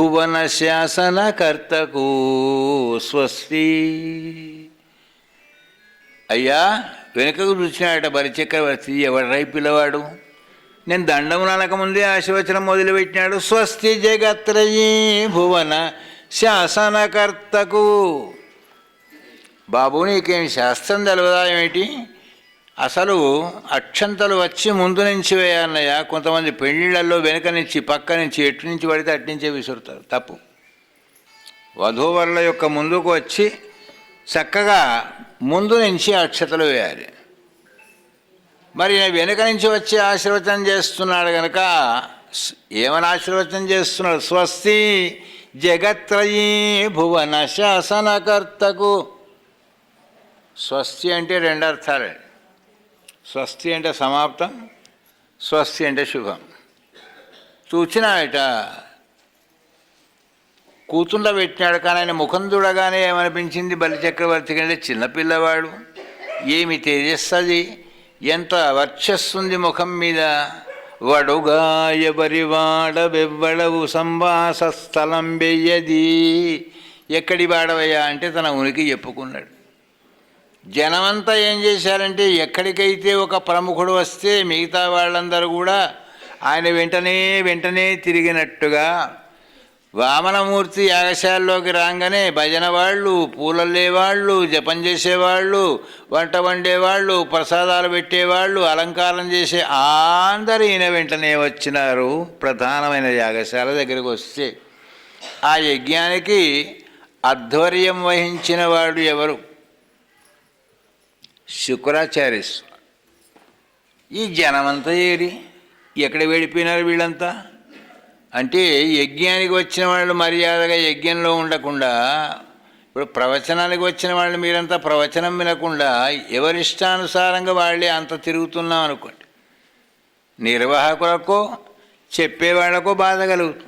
భువన శాసనకర్తకు స్వస్తి. అయ్యా వెనుకకు చూసినాడట బలిచక్రవర్తి ఎవడరై పిల్లవాడు నేను దండం ననకముందే ఆశీర్వచనం మొదలుపెట్టినాడు. స్వస్తి జగత్రయీ భువన శాసనకర్తకు బాబు నీకేం శాస్త్రం తెలవదా ఏమిటి? అసలు అక్షంతలు వచ్చి ముందు నుంచి వేయాలన్నయ్య కొంతమంది పెళ్ళిళ్ళల్లో వెనుక నుంచి పక్క నుంచి ఎటు నుంచి పడితే అటు నుంచే విసురుతారు. తప్పు. వధూవరుల యొక్క ముందుకు వచ్చి చక్కగా ముందు నుంచి అక్షతలు వేయాలి. మరి వెనుక నుంచి వచ్చి ఆశీర్వచనం చేస్తున్నాడు కనుక ఏమని ఆశీర్వచనం చేస్తున్నాడు? స్వస్తి జగత్రయీ భువన శాసనకర్తకు. స్వస్తి అంటే రెండు అర్థాలే. స్వస్తి అంటే సమాప్తం స్వస్తి అంటే శుభం. చూచినాయట కూతుండ పెట్టినాడు కానీ ఆయన ముఖం చూడగానే ఏమనిపించింది? బలిచక్రవర్తి కంటే చిన్నపిల్లవాడు ఏమి తేజస్సది? ఎంత వర్చస్సుంది ముఖం మీద? వడుగా ఎవరి వెవ్వడవు సంవాస స్థలం వెయ్యది. ఎక్కడి వాడవయ్యా అంటే తన ఉనికి చెప్పుకున్నాడు. జనమంతా ఏం చేశారంటే ఎక్కడికైతే ఒక ప్రముఖుడు వస్తే మిగతా వాళ్ళందరూ కూడా ఆయన వెంటనే వెంటనే తిరిగినట్టుగా వామనమూర్తి యాగశాలలోకి రాగానే భజన వాళ్ళు పూలల్లే వాళ్ళు జపం చేసేవాళ్ళు వంట వండేవాళ్ళు ప్రసాదాలు పెట్టేవాళ్ళు అలంకారం చేసే అందరూ ఈయన వెంటనే వచ్చినారు ప్రధానమైన యాగశాల దగ్గరికి వస్తే. ఆ యజ్ఞానికి ఆధ్వర్యం వహించిన వాడు ఎవరు? శుక్రాచార్య ఈ జనమంతా ఏరి ఎక్కడ వెళ్ళిపోయినారు వీళ్ళంతా? అంటే యజ్ఞానికి వచ్చిన వాళ్ళు మర్యాదగా యజ్ఞంలో ఉండకుండా ఇప్పుడు ప్రవచనానికి వచ్చిన వాళ్ళు మీరంతా ప్రవచనం వినకుండా ఎవరిష్టానుసారంగా వాళ్ళే అంత తిరుగుతున్నాం అనుకోండి. నిర్వాహకులకో చెప్పేవాళ్ళకో బాధ కలుగుతుంది.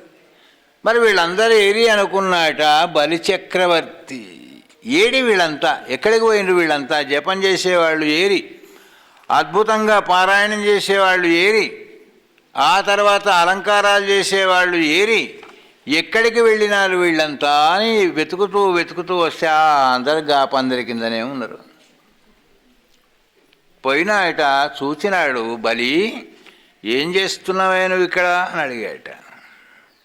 మరి వీళ్ళందరూ ఏరి అనుకున్నాట? బలిచక్రవర్తి. ఏడి వీళ్ళంతా? ఎక్కడికి పోయిండ్రు వీళ్ళంతా? జపం చేసేవాళ్ళు ఏరి. అద్భుతంగా పారాయణం చేసేవాళ్ళు ఏరి. ఆ తర్వాత అలంకారాలు చేసేవాళ్ళు ఏరి. ఎక్కడికి వెళ్ళినారు వీళ్ళంతా అని వెతుకుతూ వెతుకుతూ వస్తే ఆ అందరు గాపందరి కిందనే ఉన్నారు. పోయినాయట చూచినాడు బలి ఏం చేస్తున్నావే నువ్వు ఇక్కడ? అని అడిగాట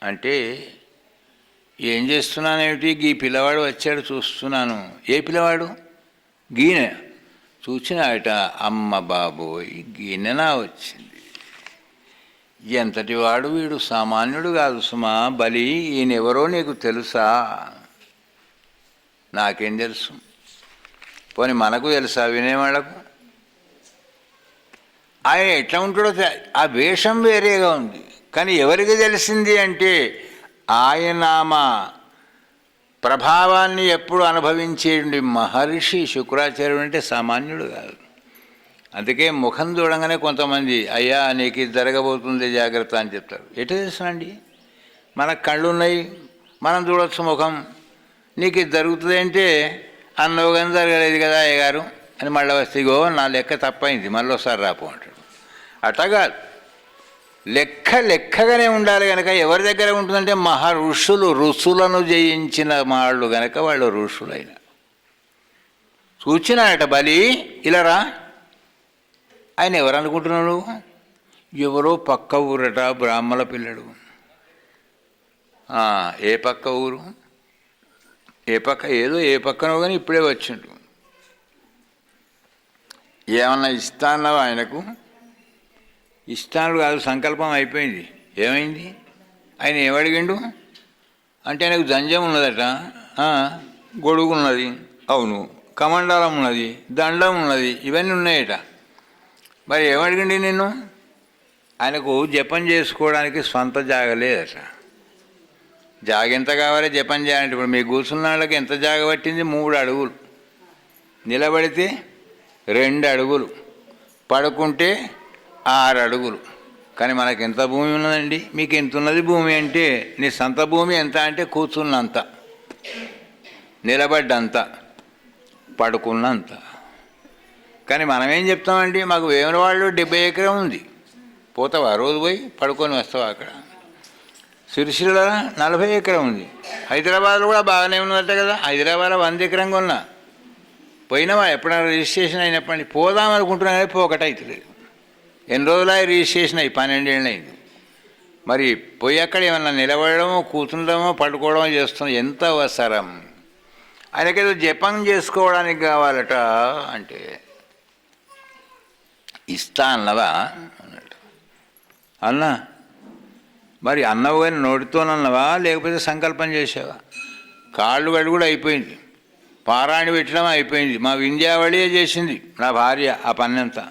అంటే ఏం చేస్తున్నానేమిటి? గీ పిల్లవాడు వచ్చాడు చూస్తున్నాను. ఏ పిల్లవాడు? గీనె. చూచినాయట అమ్మ బాబోయ్ గీనెనా వచ్చింది. ఎంతటి వాడు వీడు? సామాన్యుడు కాదు సుమా. బలి ఈయనెవరో నీకు తెలుసా? నాకేం తెలుసు. పోనీ మనకు తెలుసా వినేవాళ్ళకు ఆయన ఎట్లా ఉంటాడో ఆ వేషం వేరేగా ఉంది. కానీ ఎవరికి తెలిసింది అంటే ఆయన మా ప్రభావాన్ని ఎప్పుడు అనుభవించే మహర్షి శుక్రాచార్యుడు అంటే సామాన్యుడు కాదు. అందుకే ముఖం చూడంగానే కొంతమంది అయ్యా నీకు ఇది జరగబోతుంది జాగ్రత్త అని చెప్తారు. ఎటు తెలుసునండి? మనకు కళ్ళు ఉన్నాయి మనం చూడొచ్చు ముఖం. నీకు ఇది జరుగుతుంది అంటే అన్నో జరగలేదు కదా అయ్యగారు అని మళ్ళీ వస్తే ఇగో నా లెక్క తప్పైంది మళ్ళీ ఒకసారి రాపు అంటాడు. అట్లా కాదు. లెక్క లెక్కగానే ఉండాలి కనుక ఎవరి దగ్గర ఉంటుందంటే మహా ఋషులు ఋషులను జయించిన వాళ్ళు గనక వాళ్ళు ఋషులైన. చూచినాడట బలి ఇలారా ఆయన ఎవరు అనుకుంటున్నాడు? ఎవరో పక్క ఊరట బ్రాహ్మణ పిల్లడు. ఏ పక్క ఊరు? ఏ పక్క ఏదో ఏ పక్కనో కానీ ఇప్పుడే వచ్చిండు. ఏమన్నా ఇస్తాన్నావా ఆయనకు? ఇస్తాను కాదు సంకల్పం అయిపోయింది. ఏమైంది? ఆయన ఏమడిగిండు? అంటే ఆయనకు జంజం ఉన్నదట. గొడుగు ఉన్నది. అవును. కమండలం ఉన్నది. దండం ఉన్నది. ఇవన్నీ ఉన్నాయట. మరి ఏమడిగిండి నిన్ను? ఆయనకు జపం చేసుకోవడానికి సొంత జాగలేదట. జాగ ఎంత కావాలి జపం చేయాలంటే? ఇప్పుడు మీ కూర్చున్న వాళ్ళకి ఎంత జాగ పట్టింది? మూడు అడుగులు. నిలబడితే రెండు అడుగులు. పడుకుంటే ఆరు అడుగులు. కానీ మనకి ఎంత భూమి ఉన్నదండి? మీకు ఎంత ఉన్నది భూమి అంటే నీ సొంత భూమి ఎంత అంటే కూర్చున్నంత. నిలబడ్డంత. పడుకున్నంత. కానీ మనం ఏం చెప్తామండి? మాకు వేములవాడలో డెబ్బై ఎకరం ఉంది. పోతావా రోజు పోయి పడుకొని వస్తావా అక్కడ. సిరిసిల్ల నలభై ఎకరం ఉంది. హైదరాబాద్లో కూడా బాగానే ఉన్నట్టే కదా? హైదరాబాద్లో వంద ఎకరం కొన్నా. పోయినావా? ఎప్పుడైనా రిజిస్ట్రేషన్ అయినప్పటి పోదాం అనుకుంటున్నా కానీ పోకట ఎన్ని రోజులు అయి రిజిస్ట్రేషన్ అయ్యి? పన్నెండేళ్ళు అయింది మరి పోయి అక్కడ ఏమన్నా నిలబడమో కూర్చుండమో పడుకోవడమో చేస్తున్నాం ఎంత అవసరం? ఆయనకేదో జపం చేసుకోవడానికి కావాలట అంటే ఇస్తా అన్నవా? అన్నాడు అన్నా మరి అన్నవు కానీ నోటితోనన్నవా? లేకపోతే సంకల్పం చేసావా కాళ్ళు గడి కూడా అయిపోయింది. పారాణి పెట్టడం అయిపోయింది. మా వింధ్యావళియే చేసింది నా భార్య ఆ పన్నంతా.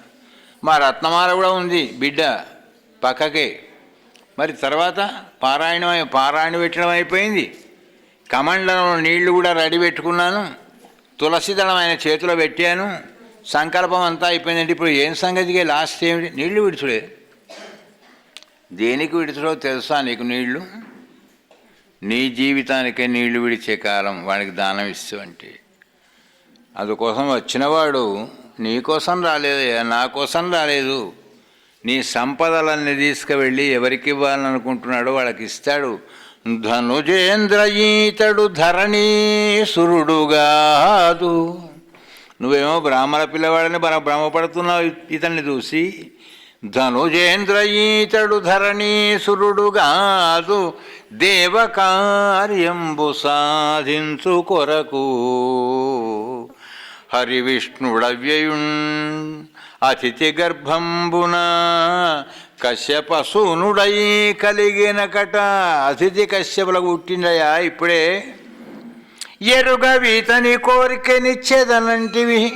మా రత్నమాల కూడా ఉంది బిడ్డ పక్కకే. మరి తర్వాత పారాయణం పారాయణ పెట్టడం అయిపోయింది. కమండలంలో నీళ్ళు కూడా రెడీ పెట్టుకున్నాను. తులసి దళం ఆయన చేతిలో పెట్టాను. సంకల్పం అంతా అయిపోయిందంటే ఇప్పుడు ఏం సంగతికి? లాస్ట్ ఏమిటి నీళ్ళు విడుచుడే. దేనికి విడుచుడో తెలుసా నీకు నీళ్ళు? నీ జీవితానికే నీళ్ళు విడిచే కాలం వాడికి దానం ఇస్తూ అంటే. అందుకోసం వచ్చినవాడు నీ కోసం రాలేదయ్యా నా కోసం రాలేదు. నీ సంపదలన్నీ తీసుకువెళ్ళి ఎవరికి ఇవ్వాలనుకుంటున్నాడో వాళ్ళకి ఇస్తాడు ధనుజేంద్ర ఈతడు ధరణీసురుడుగాదు నువ్వేమో బ్రాహ్మణ పిల్లవాడని మనం భ్రమపడుతున్నావు ఇతన్ని చూసి. ధనుజేంద్ర ఈతడు ధరణీసురుడుగాదు దేవకార్యంబు సాధించు కొరకు. హరివిష్ణుడవ్యయుణ్ అతిథి గర్భంబున కశ్యపసూనుడై కలిగిన కట అతిథి కశ్యపులకు పుట్టిండయా ఇప్పుడే? ఎరుగ వీతని కోరికనిచ్చేదనంటివి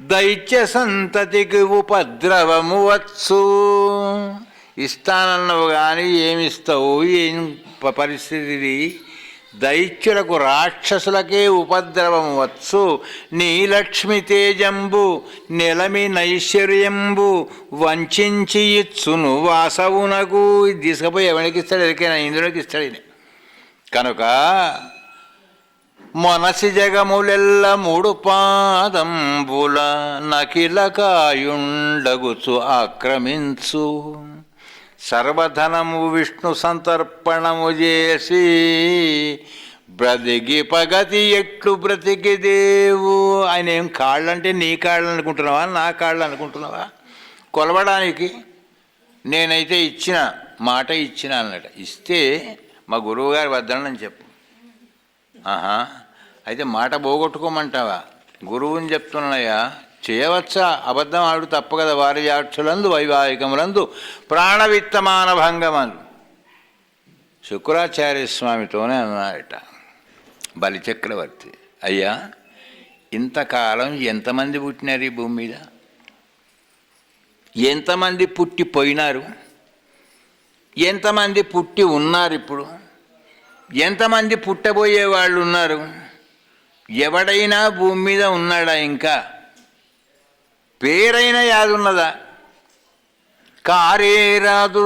దైత్య సంతతికి ఉపద్రవము వచ్చు. ఇస్తానన్నావు కానీ ఏమిస్తావు? ఏం ప- పరిస్థితి దైత్యులకు రాక్షసులకే ఉపద్రవం వచ్చు. నీలక్ష్మి తేజంబు నెలమి నైశ్వర్యంబు వంచి ఇచ్చును వాసవునకు. ఇది తీసుకుపోయి ఎవరికి ఇస్తాడు? ఎవరికైనా ఇంద్రునికి ఇస్తాడు ఇది. కనుక మనసి జగములెల్ల మూడు పాదంబుల నకిలకాయుండగుచు ఆక్రమించు. సర్వధనము విష్ణు సంతర్పణము చేసి బ్రతికి పగతి ఎట్లు బ్రతికి దేవు? ఆయన ఏం కాళ్ళంటే నీ కాళ్ళు అనుకుంటున్నావా నా కాళ్ళు అనుకుంటున్నావా? కొలవడానికి నేనైతే ఇచ్చిన మాట ఇచ్చిన అన్నట ఇస్తే మా గురువుగారి వద్దనని చెప్పు. ఆహా. అయితే మాట పోగొట్టుకోమంటావా? గురువుని చెప్తున్నాయా చేయవచ్చా? అబద్ధం ఆడు తప్పు కదా వారి యాక్షులందు వైవాహికములందు ప్రాణవిత్తమాన భంగమను శుక్రాచార్య స్వామితోనే అన్నారట బలిచక్రవర్తి అయ్యా ఇంతకాలం ఎంతమంది పుట్టినారు ఈ భూమి మీద? ఎంతమంది పుట్టిపోయినారు ఎంతమంది పుట్టి ఉన్నారు ఇప్పుడు? ఎంతమంది పుట్టబోయే వాళ్ళు ఉన్నారు ఎవడైనా భూమి మీద ఉన్నాడా ఇంకా? పేరైన యాదున్నదా కారే రాదు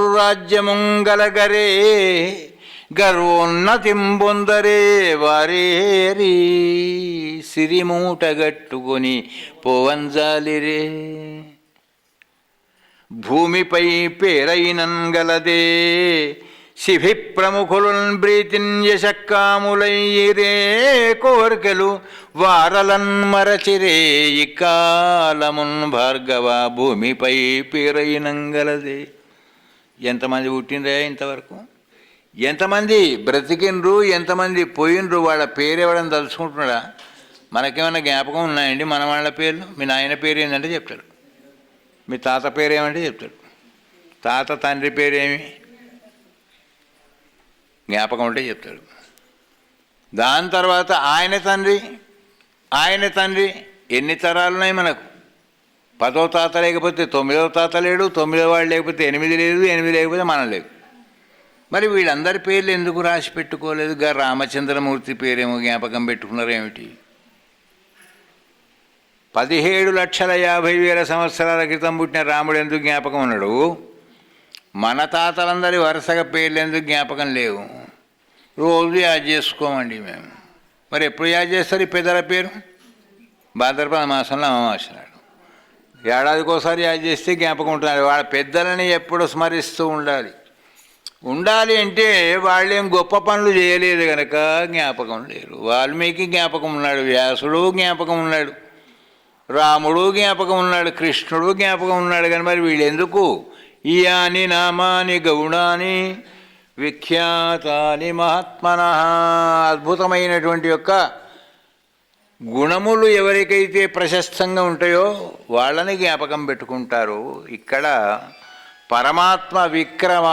గర్వోన్నతింబొందరే వారేరి సిరిమూటగట్టుకొని పోవంజాలిరే. భూమిపై పేరైనంగలదే శిభి ప్రముఖులున్ బ్రీతిన్ యశక్కాములయ్యిరే కోర్కెలు వారలన్ మరచిరే ఇకాలమున్ భార్గవ భూమిపై పేరైనంగలదే ఎంతమంది పుట్టినరే ఇంతవరకు? ఎంతమంది బ్రతికిండ్రు ఎంతమంది పోయినరు వాళ్ళ పేరు ఎవడని తలుచుకుంటున్నాడా? మనకేమైనా జ్ఞాపకం ఉన్నాయండి మన వాళ్ళ పేర్లు? మీ నాయన పేరు ఏంటంటే చెప్తాడు. మీ తాత పేరు ఏమంటే చెప్తాడు. తాత తండ్రి పేరేమి? జ్ఞాపకం ఉంటే చెప్తాడు. దాని తర్వాత ఆయన తండ్రి ఆయన తండ్రి ఎన్ని తరాలు ఉన్నాయి మనకు? పదో తాత లేకపోతే తొమ్మిదవ తాత లేడు తొమ్మిదవ వాడు లేకపోతే ఎనిమిది లేదు ఎనిమిది లేకపోతే మనం లేదు మరి వీళ్ళందరి పేర్లు ఎందుకు రాసి పెట్టుకోలేదు? గా రామచంద్రమూర్తి పేరేమో జ్ఞాపకం పెట్టుకున్నారు ఏమిటి? పదిహేడు లక్షల యాభై వేల సంవత్సరాల క్రితం పుట్టిన రాముడు ఎందుకు జ్ఞాపకం ఉన్నాడు మన తాతలందరి వరుసగా పేర్లు ఎందుకు జ్ఞాపకం లేవు? రోజు యాద్ చేసుకోమండి మేము. మరి ఎప్పుడు యాద్ చేస్తారు ఈ పెద్దల పేరు? భాద్రపద మాసంలో అమావాస్య నాడు. ఏడాదికోసారి యాద్ చేస్తే జ్ఞాపకం ఉంటుంది వాళ్ళ పెద్దలని ఎప్పుడు స్మరిస్తూ ఉండాలి. ఉండాలి అంటే వాళ్ళేం గొప్ప పనులు చేయలేదు కనుక జ్ఞాపకం లేరు. వాల్మీకి జ్ఞాపకం ఉన్నాడు వ్యాసుడు జ్ఞాపకం ఉన్నాడు రాముడు జ్ఞాపకం ఉన్నాడు కృష్ణుడు జ్ఞాపకం ఉన్నాడు. కానీ మరి వీళ్ళెందుకు? ఇయాని నామాని గౌణాని విఖ్యాతాని మహాత్మన. అద్భుతమైనటువంటి యొక్క గుణములు ఎవరికైతే ప్రశస్తంగా ఉంటాయో వాళ్ళని జ్ఞాపకం పెట్టుకుంటారు. ఇక్కడ పరమాత్మ విక్రమ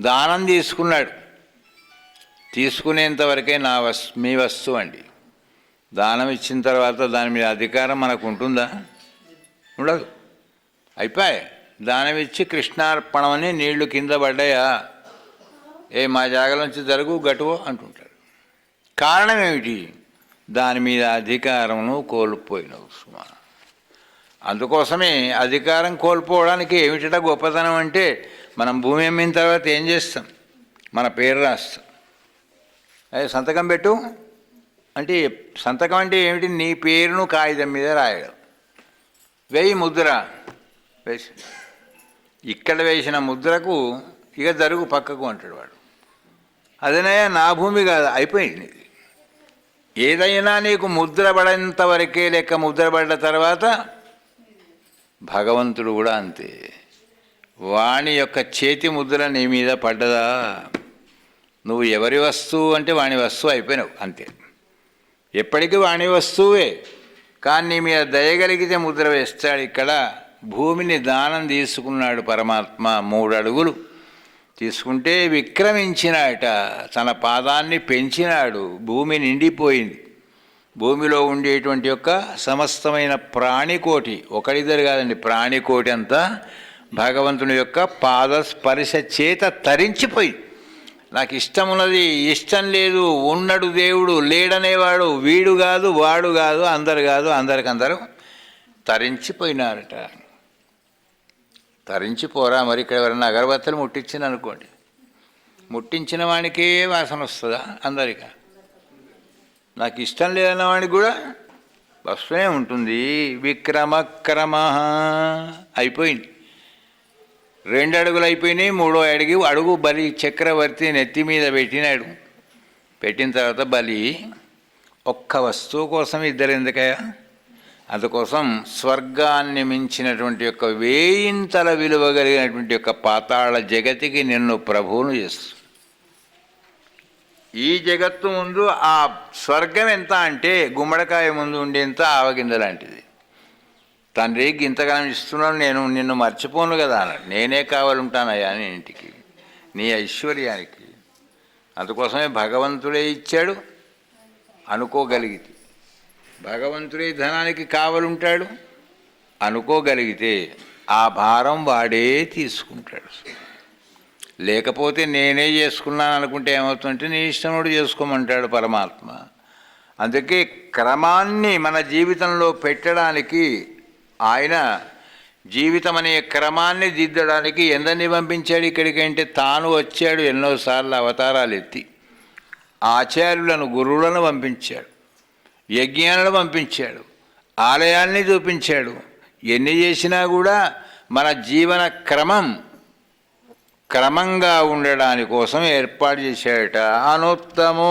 దానం తీసుకున్నాడు. తీసుకునేంతవరకే నా వస్ మీ వస్తువు అండి. దానం ఇచ్చిన తర్వాత దాని మీద అధికారం మనకు ఉంటుందా? ఉండదు. అయిపోయాయి. దానమిచ్చి కృష్ణార్పణమని నీళ్ళు కింద పడ్డాయా? ఏ మా జాగలోంచి జరుగు గటువో అంటుంటాడు. కారణం ఏమిటి దాని మీద అధికారమును కోల్పోయినవు సుమా. అందుకోసమే అధికారం కోల్పోవడానికి ఏమిటట గొప్పతనం అంటే మనం భూమి అమ్మిన తర్వాత ఏం చేస్తాం? మన పేరు రాస్తాం. అదే సంతకం పెట్టు. అంటే సంతకం అంటే ఏమిటి? నీ పేరును కాగితం మీద రాయడం. వెయ్యి ముద్ర. వేసి. ఇక్కడ వేసిన ముద్రకు ఇక జరుగు పక్కకు అంటాడు వాడు. అదనే నా భూమి కాదు అయిపోయింది ఏదైనా నీకు ముద్రపడేంత వరకే లెక్క ముద్ర పడ్డ తర్వాత భగవంతుడు కూడా అంతే. వాణి యొక్క చేతి ముద్ర నీ మీద పడ్డదా? నువ్వు ఎవరి వస్తువు అంటే వాణి వస్తువు అయిపోయినావు అంతే. ఎప్పటికీ వాణి వస్తువే కానీ నీ మీద దయగలిగితే ముద్ర వేస్తాడు ఇక్కడ. భూమిని దానం తీసుకున్నాడు పరమాత్మ మూడు అడుగులు తీసుకుంటే విక్రమించినాట తన పాదాన్ని పెంచినాడు. భూమి నిండిపోయింది. భూమిలో ఉండేటువంటి యొక్క సమస్తమైన ప్రాణికోటి ఒకరిద్దరు కాదండి ప్రాణికోటి అంతా భగవంతుని యొక్క పాదస్పర్శ చేత తరించిపోయి నాకు ఇష్టం ఉన్నది ఇష్టం లేదు ఉన్నడు దేవుడు లేడనేవాడు వీడు కాదు వాడు కాదు అందరు కాదు అందరికందరూ తరించిపోయినారట. తరించిపోరా మరి ఇక్కడ ఎవరైనా అగరబత్తలు ముట్టించింది అనుకోండి ముట్టించిన వానికే వాసన వస్తుందా అందరికా? నాకు ఇష్టం లేదన్న వాడికి కూడా వస్తూనే ఉంటుంది. విక్రమక్రమ. అయిపోయింది. రెండు అడుగులు అయిపోయినాయి మూడో అడిగి అడుగు బలి చక్రవర్తి నెత్తి మీద పెట్టినాడు. పెట్టిన తర్వాత బలి ఒక్క వస్తువు కోసం ఇద్దరు ఎందుకయ్యా? అందుకోసం స్వర్గాన్ని మించినటువంటి యొక్క వేయింతల విలువ కలిగినటువంటి యొక్క పాతాళ జగతికి నిన్ను ప్రభువును చేస్తుంది ఈ జగత్తు ముందు ఆ స్వర్గం ఎంత అంటే గుమ్మడికాయ ముందు ఉండేంత ఆవగింద లాంటిది. తండ్రి ఇంతగానం ఇస్తున్నాను నేను నిన్ను మర్చిపోను కదా అన్నాడు. నేనే కావాలంటానయ్యా నీ ఇంటికి నీ ఐశ్వర్యానికి. అందుకోసమే భగవంతుడే ఇచ్చాడు అనుకోగలిగితే. భగవంతుడే ధనానికి కావలుంటాడు? అనుకోగలిగితే ఆ భారం వాడే తీసుకుంటాడు. లేకపోతే నేనే చేసుకున్నాను అనుకుంటే ఏమవుతుందంటే నీ ఇష్టముడు చేసుకోమంటాడు పరమాత్మ. అందుకే క్రమాన్ని మన జీవితంలో పెట్టడానికి ఆయన జీవితం అనే క్రమాన్ని దిద్దడానికి ఎందరిని పంపించాడు ఇక్కడికంటే తాను వచ్చాడు ఎన్నోసార్లు అవతారాలు ఎత్తి ఆచార్యులను గురువులను పంపించాడు. యజ్ఞాలను పంపించాడు. ఆలయాల్ని చూపించాడు. ఎన్ని చేసినా కూడా మన జీవన క్రమం క్రమంగా ఉండడాని కోసం ఏర్పాటు చేశాడట. అనుత్తమో.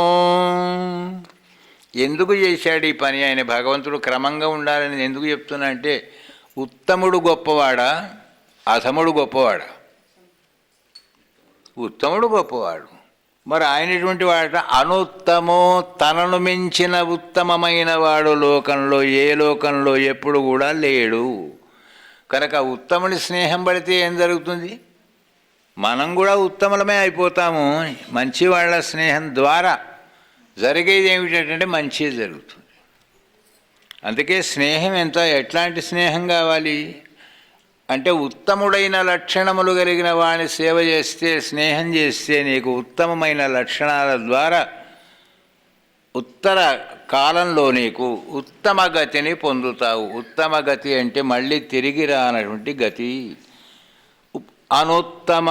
ఎందుకు చేశాడు ఈ పని? ఆయన భగవంతుడు క్రమంగా ఉండాలని ఎందుకు చెప్తున్నా అంటే ఉత్తముడు గొప్పవాడా? అధముడు గొప్పవాడా? ఉత్తముడు గొప్పవాడు. మరి ఆయన ఎటువంటి వాడట అనుత్తమో తనను మించిన ఉత్తమమైన వాడు లోకంలో ఏ లోకంలో ఎప్పుడు కూడా లేడు. కనుక ఉత్తముని స్నేహం పడితే ఏం జరుగుతుంది? మనం కూడా ఉత్తములమే అయిపోతాము. మంచి వాళ్ళ స్నేహం ద్వారా జరిగేది ఏమిటంటే మంచి జరుగుతుంది. అందుకే స్నేహం ఎంత ఎట్లాంటి స్నేహం కావాలి? అంటే ఉత్తముడైన లక్షణములు కలిగిన వాని సేవ చేస్తే స్నేహం చేస్తే నీకు ఉత్తమమైన లక్షణాల ద్వారా ఉత్తర కాలంలో నీకు ఉత్తమ గతిని పొందుతావు. ఉత్తమ గతి అంటే మళ్ళీ తిరిగి రానటువంటి గతి. అనుత్తమ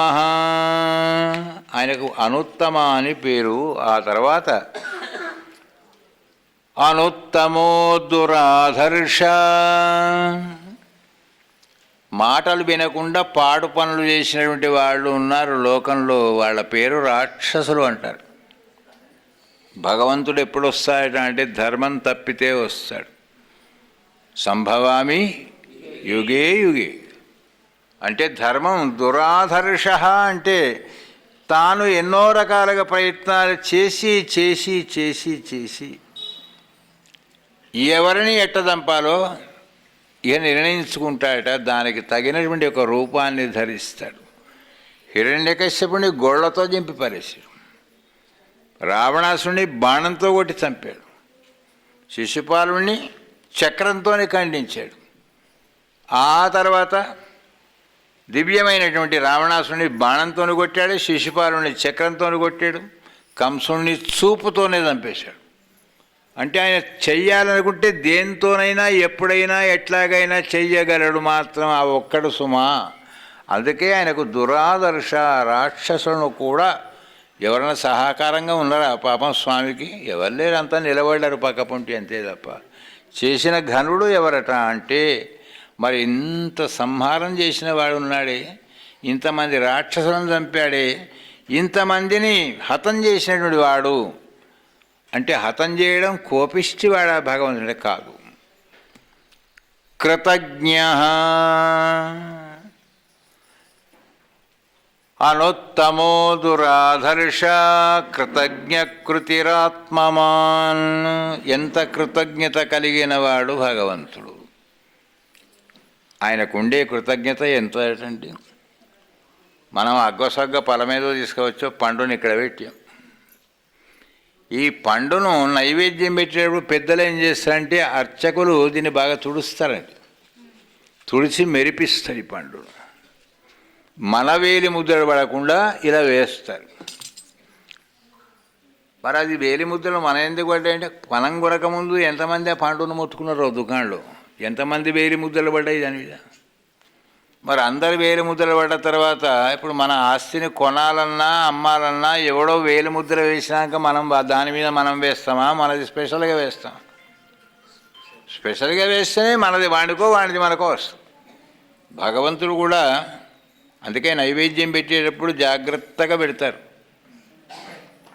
ఆయనకు అనుత్తమ అని పేరు. ఆ తర్వాత అనుత్తమో దురాధర్ష మాటలు వినకుండా పాడు పనులు చేసినటువంటి వాళ్ళు ఉన్నారు. లోకంలో వాళ్ళ పేరు రాక్షసులు అంటారు. భగవంతుడు ఎప్పుడు వస్తాడట అంటే ధర్మం తప్పితే వస్తాడు. సంభవామి యుగే యుగే. అంటే ధర్మం దురాధర్ష అంటే తాను ఎన్నో రకాలుగా ప్రయత్నాలు చేసి చేసి చేసి చేసి ఎవరిని ఎట్టదంపాలో ఇక నిర్ణయించుకుంటాడట? దానికి తగినటువంటి ఒక రూపాన్ని ధరిస్తాడు. హిరణ్యకశ్యపుని గోళ్ళతో చంపి పారేశాడు. రావణాసుని బాణంతో కొట్టి చంపాడు. శిశుపాలుని చక్రంతోనే ఖండించాడు. ఆ తర్వాత దివ్యమైనటువంటి రావణాసుని బాణంతోని కొట్టాడు శిశుపాలుని చక్రంతోని కొట్టాడు కంసుని చూపుతోనే చంపేశాడు. అంటే ఆయన చెయ్యాలనుకుంటే దేంతోనైనా ఎప్పుడైనా ఎట్లాగైనా చెయ్యగలడు మాత్రం ఆ ఒక్కడు సుమా. అందుకే ఆయనకు దురాదర్శ రాక్షసులను కూడా ఎవరైనా సహకారంగా ఉన్నారా? పాపం స్వామికి ఎవరు లేరు అంతా నిలబడ్డారు పక్కపొంటి అంతే తప్ప. చేసిన ఘనుడు ఎవరట అంటే మరి ఇంత సంహారం చేసిన వాడు ఉన్నాడే ఇంతమంది రాక్షసులను చంపాడే ఇంతమందిని హతం చేసినటువంటి వాడు అంటే హతం చేయడం కోపిష్టివాడ భగవంతుడే కాదు. కృతజ్ఞ. అనుత్తమో దురాధర్ష కృతజ్ఞ కృతిరాత్మమాన్ ఎంత కృతజ్ఞత కలిగిన వాడు భగవంతుడు. ఆయనకుండే కృతజ్ఞత ఎంత ఏంటండి మనం అగ్గసగ్గ పొలమేదో తీసుకోవచ్చో పండుని ఇక్కడ పెట్టాం. ఈ పండును నైవేద్యం పెట్టేటప్పుడు పెద్దలు ఏం చేస్తారంటే అర్చకులు దీన్ని బాగా తుడుస్తారండి. తుడిచి మెరిపిస్తారు ఈ పండును మన వేలి ముద్రలు పడకుండా ఇలా వేస్తారు. మరి అది వేలి ముద్రలు మన ఎందుకు పడ్డాయంటే మనం కొరకముందు ఎంతమంది ఆ పండును ముట్టుకున్నారో దుకాణంలో. ఎంతమంది వేలి ముద్రలు పడ్డాయి దాని మీద? మరి అందరు వేలి ముద్రలు పడ్డ తర్వాత ఇప్పుడు మన ఆస్తిని కొనాలన్నా అమ్మాలన్నా ఎవడో వేలి ముద్ర వేసినాక మనం దాని మీద మనం వేస్తామా? మనది స్పెషల్గా వేస్తాం. స్పెషల్గా వేస్తేనే మనది వాడికో వాడిది మనకో వస్తుంది. భగవంతుడు కూడా అందుకే నైవేద్యం పెట్టేటప్పుడు జాగ్రత్తగా పెడతారు.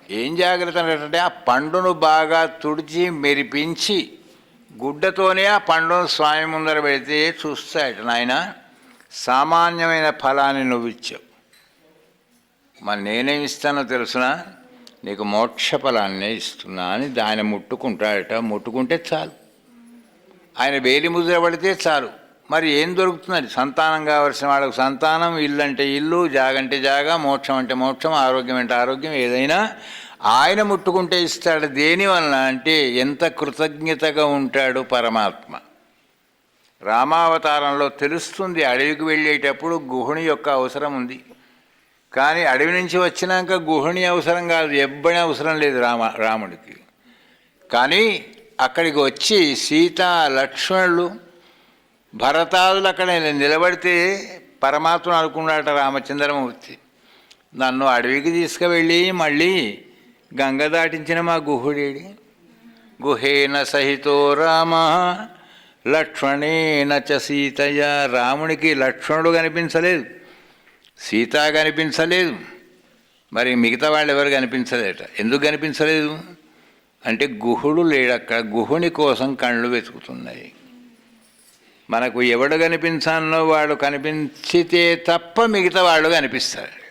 ఏం జాగ్రత్త అంటే ఆ పండును బాగా తుడిచి మెరిపించి గుడ్డతోనే ఆ పండును స్వామి ముందర పెడితే చూస్తాడు నాయన. సామాన్యమైన ఫలాన్ని నువ్వు ఇచ్చావు మరి నేనేమి ఇస్తానో తెలుసునా? నీకు మోక్ష ఫలాన్నే ఇస్తున్నా అని దాన్ని ముట్టుకుంటాడట. ముట్టుకుంటే చాలు. ఆయన వేలి ముద్ర పడితే చాలు. మరి ఏం దొరుకుతుందండి? సంతానం కావలసిన వాళ్ళకు సంతానం ఇల్లు అంటే ఇల్లు జాగంటే జాగా మోక్షం అంటే మోక్షం ఆరోగ్యం అంటే ఆరోగ్యం ఏదైనా ఆయన ముట్టుకుంటే ఇస్తాడు. దేనివల్ల అంటే ఎంత కృతజ్ఞతగా ఉంటాడు పరమాత్మ. రామావతారంలో తెలుస్తుంది అడవికి వెళ్ళేటప్పుడు గుహుని యొక్క అవసరం ఉంది. కానీ అడవి నుంచి వచ్చినాక గుహుని అవసరం కాదు ఎవ్వని అవసరం లేదు రామ రాముడికి. కానీ అక్కడికి వచ్చి సీత లక్ష్మణులు భరతాదులు అక్కడ నిలబడితే పరమాత్మ అనుకున్నాడట రామచంద్రమూర్తి నన్ను అడవికి తీసుకువెళ్ళి మళ్ళీ గంగ దాటించిన మా గుహుడేడి. గుహేన సహితో రామ లక్ష్మణేన చ సీతయ రామునికి లక్ష్మణుడు కనిపించలేదు. సీత కనిపించలేదు. మరి మిగతా వాళ్ళు ఎవరు కనిపించలేట? ఎందుకు కనిపించలేదు? అంటే గుహుడు లేడక్కడ గుహుని కోసం కళ్ళు వెతుకుతున్నాయి. మనకు ఎవడు కనిపించాలో వాడు కనిపించితే తప్ప మిగతా వాళ్ళు కనిపిస్తారు.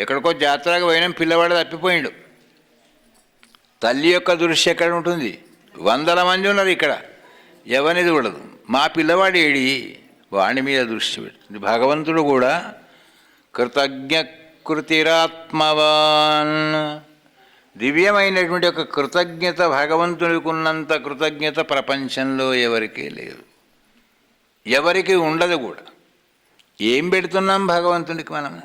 ఎక్కడికో జాతరకు పోయినా పిల్లవాడు తప్పిపోయిండు. తల్లి యొక్క దృష్టి ఎక్కడ ఉంటుంది? వందల మంది ఉన్నారు ఇక్కడ. ఎవరిది కూడదు మా పిల్లవాడు ఏడి? వాణి మీద దృష్టి పెడుతుంది భగవంతుడు కూడా కృతజ్ఞ కృతిరాత్మవాన్ దివ్యమైనటువంటి ఒక కృతజ్ఞత భగవంతుడికి ఉన్నంత కృతజ్ఞత ప్రపంచంలో ఎవరికీ లేదు. ఎవరికి ఉండదు కూడా. ఏం పెడుతున్నాం భగవంతుడికి మనం?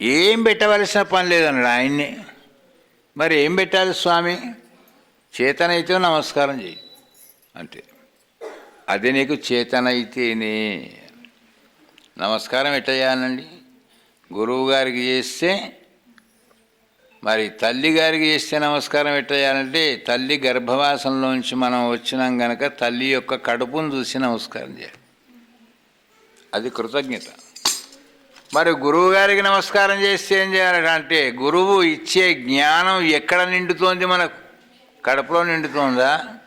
ఏం పెట్టవలసిన పని లేదన్నాడు ఆయన్ని. మరి ఏం పెట్టాలి స్వామి? చేతనైతే నమస్కారం చేయి అంతే అది నీకు చేతనైతేనే. నమస్కారం ఎట్ట చేయాలండి గురువు గారికి చేస్తే మరి తల్లి గారికి చేస్తే నమస్కారం ఎట్ట చేయాలంటే తల్లి గర్భవాసంలోంచి మనం వచ్చినాం గనక తల్లి యొక్క కడుపును చూసి నమస్కారం చేయాలి. అది కృతజ్ఞత. మరి గురువు గారికి నమస్కారం చేస్తే ఏం చేయాలంటే గురువు ఇచ్చే జ్ఞానం ఎక్కడ నిండుతోంది మనకు? కడుపులో నిండుతోందా?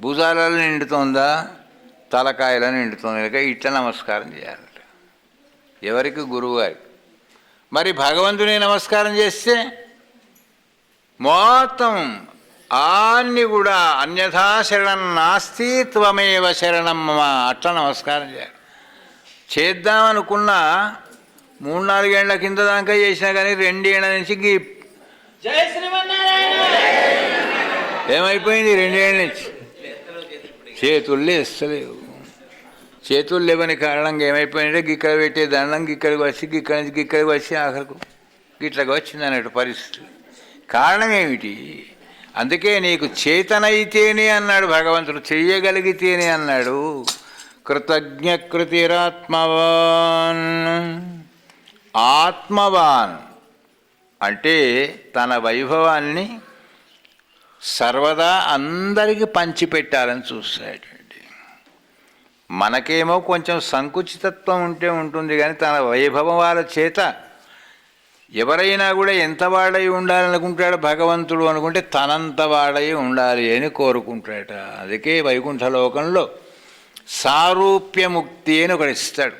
భుజాలలో నిండుతోందా? తలకాయలో నిండుతోంది? కనుక ఇట్లా నమస్కారం చేయాలట ఎవరికి? గురువు గారికి మరి భగవంతుని నమస్కారం చేస్తే మొత్తం అన్ని కూడా అన్యథా శరణం నాస్తి త్వమేవ శరణం అట్లా నమస్కారం చేయాలి. చేద్దామనుకున్నా మూడు నాలుగేళ్ళ కింద దాకా చేసినా కానీ రెండేళ్ళ నుంచి ఏమైపోయింది? రెండేళ్ళ నుంచి. చేతుల్లో ఇస్తలేవు చేతులు లేవని కారణంగా ఏమైపోయిందంటే గిక్కడ పెట్టే దండం గిక్కడికి వచ్చి గిక్కడి నుంచి గిక్కడికి వచ్చి ఆఖరకు గిట్లకి వచ్చింది అన్నట్టు పరిస్థితి. కారణం ఏమిటి? అందుకే నీకు చేతనైతేనే అన్నాడు భగవంతుడు చెయ్యగలిగితేనే అన్నాడు. కృతజ్ఞ కృతిరాత్మవాన్ ఆత్మవాన్ అంటే తన వైభవాన్ని సర్వదా అందరికీ పంచిపెట్టాలని చూస్తాడండి. మనకేమో కొంచెం సంకుచితత్వం ఉంటే ఉంటుంది కానీ తన వైభవం వాళ్ళ చేత ఎవరైనా కూడా ఎంత వాడై ఉండాలనుకుంటాడు భగవంతుడు అనుకుంటే తనంత వాడై ఉండాలి అని కోరుకుంటాడట. అందుకే వైకుంఠ లోకంలో సారూప్యముక్తి అని ఒకటి ఇస్తాడు.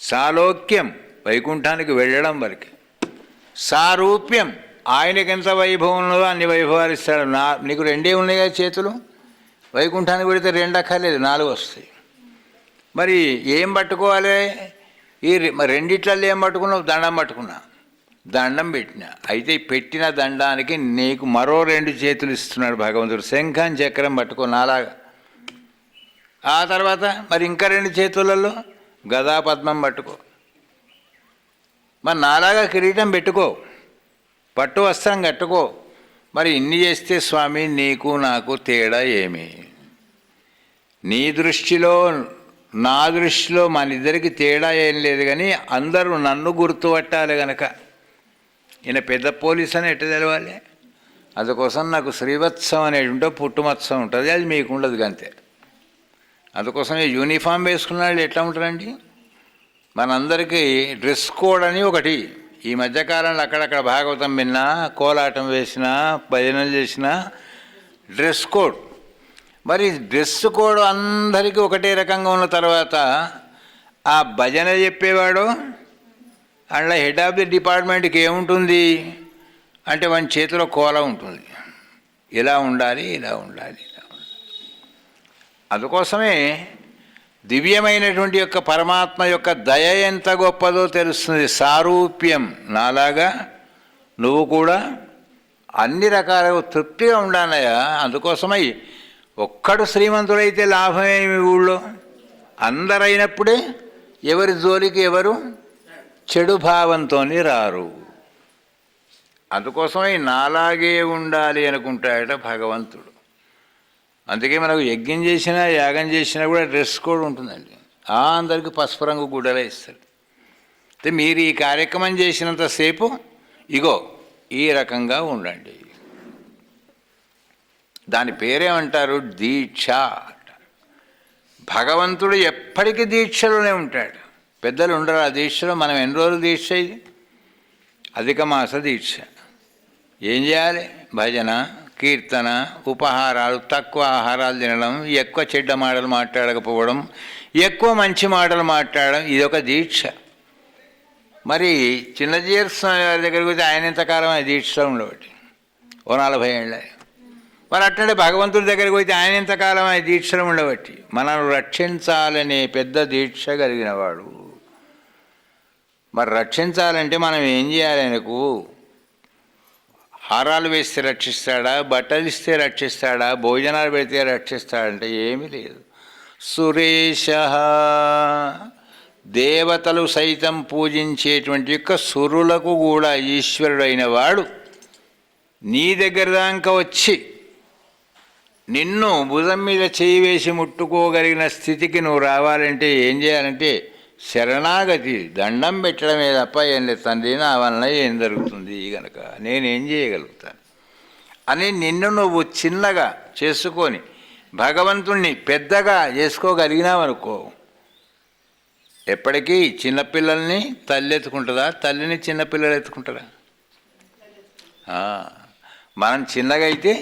సాలోక్యం వైకుంఠానికి వెళ్ళడం వరకు. సారూప్యం ఆయనకి ఎంత వైభవం ఉన్నదో అన్ని వైభవాలు ఇస్తాడు. నా నీకు రెండే ఉన్నాయి కదా చేతులు? వైకుంఠానికి పెడితే రెండు అక్కర్లేదు నాలుగు వస్తాయి. మరి ఏం పట్టుకోవాలి? ఈ మరి రెండిట్లలో ఏం పట్టుకున్నావు? దండం పట్టుకున్నా. దండం పెట్టిన. అయితే పెట్టిన దండానికి నీకు మరో రెండు చేతులు ఇస్తున్నాడు భగవంతుడు. శంఖం చక్రం పట్టుకో నాలాగా. ఆ తర్వాత మరి ఇంకా రెండు చేతులలో గదా పద్మం పట్టుకో. మరి నాలాగా కిరీటం పెట్టుకో. పట్టు వస్త్రం కట్టుకో. మరి ఇన్ని చేస్తే స్వామి నీకు నాకు తేడా ఏమి? నీ దృష్టిలో నా దృష్టిలో మన ఇద్దరికి తేడా ఏం లేదు కానీ అందరూ నన్ను గుర్తుపట్టాలి గనక. ఈయన పెద్ద పోలీస్ అని ఎట్ట తెలవాలి? అందుకోసం నాకు శ్రీవత్సం అనేది ఉంటే పుట్టుమత్సం ఉంటుంది అది మీకు ఉండదు అంతే అందుకోసం యూనిఫామ్ వేసుకున్న వాళ్ళు ఎట్లా ఉంటారండి? మనందరికీ డ్రెస్ కోడ్ అని ఒకటి. ఈ మధ్యకాలంలో అక్కడక్కడ భాగవతం విన్నా కోలాటం వేసినా భజనలు చేసినా డ్రెస్ కోడ్. మరి డ్రెస్ కోడ్ అందరికీ ఒకటే రకంగా ఉన్న తర్వాత ఆ భజన చెప్పేవాడు అందులో హెడ్ ఆఫ్ ది డిపార్ట్మెంట్కి ఏముంటుంది? అంటే వాని చేతిలో కోల ఉంటుంది. ఇలా ఉండాలి ఇలా ఉండాలి ఇలా ఉండాలి. అందుకోసమే దివ్యమైనటువంటి యొక్క పరమాత్మ యొక్క దయ ఎంత గొప్పదో తెలుస్తుంది. సారూప్యం నాలాగా నువ్వు కూడా అన్ని రకాల తృప్తిగా ఉండాలయ్యా. అందుకోసమై ఒక్కడు శ్రీమంతుడైతే లాభమేమి మీ ఊళ్ళో? అందరైనప్పుడే ఎవరి జోలికి ఎవరు? చెడు భావంతో రారు. అందుకోసమై నాలాగే ఉండాలి అనుకుంటాడట భగవంతుడు. అందుకే మనకు యజ్ఞం చేసినా యాగం చేసినా కూడా డ్రెస్ కోడ్ ఉంటుందండి. ఆ అందరికి పసుపు రంగు గుడ్డలే ఇస్తారు. అయితే మీరు ఈ కార్యక్రమం చేసినంతసేపు ఇగో ఈ రకంగా ఉండండి. దాని పేరేమంటారు? దీక్ష భగవంతుడు ఎప్పటికీ దీక్షలోనే ఉంటాడు. పెద్దలు ఉండరు. ఆ దీక్షలో మనం ఎన్ని రోజులు దీక్ష ఇది? అధిక మాస దీక్ష. ఏం చేయాలి? భజన కీర్తన ఉపహారాలు తక్కువ ఆహారాలు తినడం ఎక్కువ చెడ్డ మాటలు మాట్లాడకపోవడం ఎక్కువ మంచి మాటలు మాట్లాడడం ఇది ఒక దీక్ష. మరి చిన్నజీర స్వామి వారి దగ్గరికి పోతే ఆయన ఎంతకాలం ఆ దీక్షలో ఉండబట్టి ఓ నలభై ఏళ్ళ. మరి అట్లనే భగవంతుడి దగ్గరికి పోతే ఆయన ఎంతకాలం ఆ దీక్షలో ఉండబట్టి మనల్ని రక్షించాలనే పెద్ద దీక్ష కలిగినవాడు మరి రక్షించాలంటే మనం ఏం చేయాలి ఆయనకు? హారాలు వేస్తే రక్షిస్తాడా బట్టలు ఇస్తే రక్షిస్తాడా భోజనాలు పెడితే రక్షిస్తాడంటే ఏమీ లేదు. సురేష దేవతలు సైతం పూజించేటువంటి యొక్క సురులకు కూడా ఈశ్వరుడైన వాడు నీ దగ్గర దాకా వచ్చి నిన్ను భుజం మీద చేయి వేసి ముట్టుకోగలిగిన స్థితికి నువ్వు రావాలంటే ఏం చేయాలంటే శరణాగతి దండం పెట్టడమే తప్ప ఏం లేదు. తండ్రి నా వలన ఏం జరుగుతుంది? గనక నేనేం చేయగలుగుతాను? అని నిన్ను నువ్వు చిన్నగా చేసుకొని భగవంతుణ్ణి పెద్దగా చేసుకోగలిగినావనుకో ఎప్పటికీ చిన్నపిల్లల్ని తల్లి ఎత్తుకుంటుందా తల్లిని చిన్నపిల్లలు ఎత్తుకుంటారా? మనం చిన్నగా అయితే